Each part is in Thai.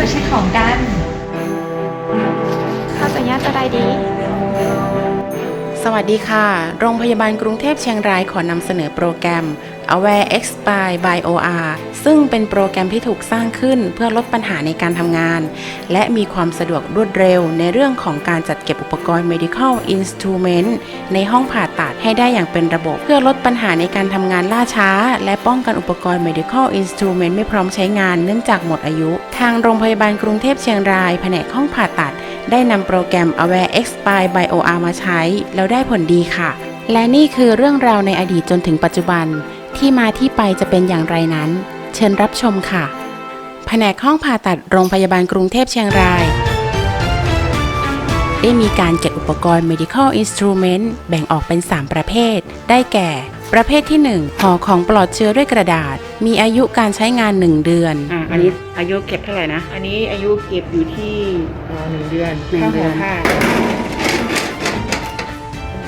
มาเช็คของกัน เข้าจะยากจะได้ดี สวัสดีค่ะ โรงพยาบาลกรุงเทพเชียงรายขอนำเสนอโปรแกรม Aware X by by OR ซึ่งเป็นโปรแกรมที่ถูกสร้างขึ้นเพื่อลดปัญหาในการทำงาน และมีความสะดวกรวดเร็วในเรื่องของการจัดเก็บอุปกรณ์ medical instrument ในห้องผ่าตัดให้ได้อย่างเป็นระบบ เพื่อลดปัญหาในการทำงานล่าช้า และป้องกันอุปกรณ์ medical instrument ไม่พร้อมใช้งานเนื่องจากหมดอายุ ทางโรงพยาบาลกรุงเทพเชียงรายแผนกห้องผ่าตัด ได้นำโปรแกรม Aware X by BioR มาใช้ แล้วได้ผลดีค่ะ และนี่คือเรื่องราวในอดีตจนถึงปัจจุบัน ที่มาที่ไปจะเป็นอย่างไรนั้น เชิญรับชมค่ะ แผนกห้องผ่าตัดโรงพยาบาลกรุงเทพเชียงราย ได้มีการเก็บอุปกรณ์ medical instrument แบ่งออกเป็น 3 ประเภท ได้แก่ ประเภทที่1ห่อของปลอดเชื้อด้วยกระดาษ มีอายุการใช้งาน 1 เดือน อ่าอันนี้อายุเก็บเท่าไหร่นะ อันนี้อายุเก็บอยู่ที่เอ่อหนึ่งเดือนหนึ่งถ้าเดืห่ออนผ้า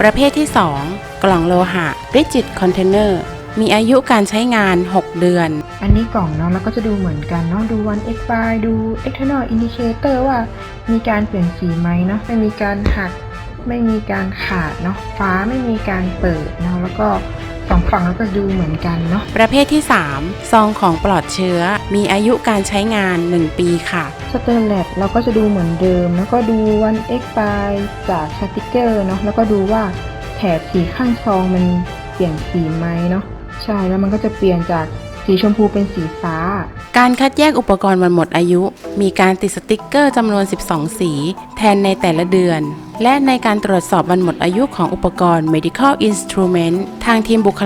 ประเภทที่ 2 กล่องโลหะ rigid container มีอายุการใช้งาน 6 เดือน อันนี้กล่องเนาะแล้วก็จะดูเหมือนกันเนาะดูวัน expire ดู external indicator ว่า มีการเปลี่ยนสีไหมเนาะไม่มีการหักไม่มีการขาดเนาะฟ้าไม่มีการเปิดเนาะแล้วก็สองฝั่งแล้วก็ดูเหมือนกันเนาะประเภทที่ 3 ซองของปลอดเชื้อ มีอายุการใช้งาน 1 ปีค่ะสเตอร์แลบเราก็จะดูเหมือนเดิม แล้วก็ดูวัน expire จากสติกเกอร์เนาะแล้วก็ดูว่าแถบสีข้างซองมันเปลี่ยนสีไหมเนาะใช่แล้วมันก็จะเปลี่ยนจาก สีชมพูเป็นสีฟ้า การคัดแยกอุปกรณ์วันหมดอายุ มีการติดสติกเกอร์จำนวน 12 สี แทนในแต่ละเดือน และในการตรวจสอบวันหมดอายุของอุปกรณ์ medical instrument ทางทีมบุคลา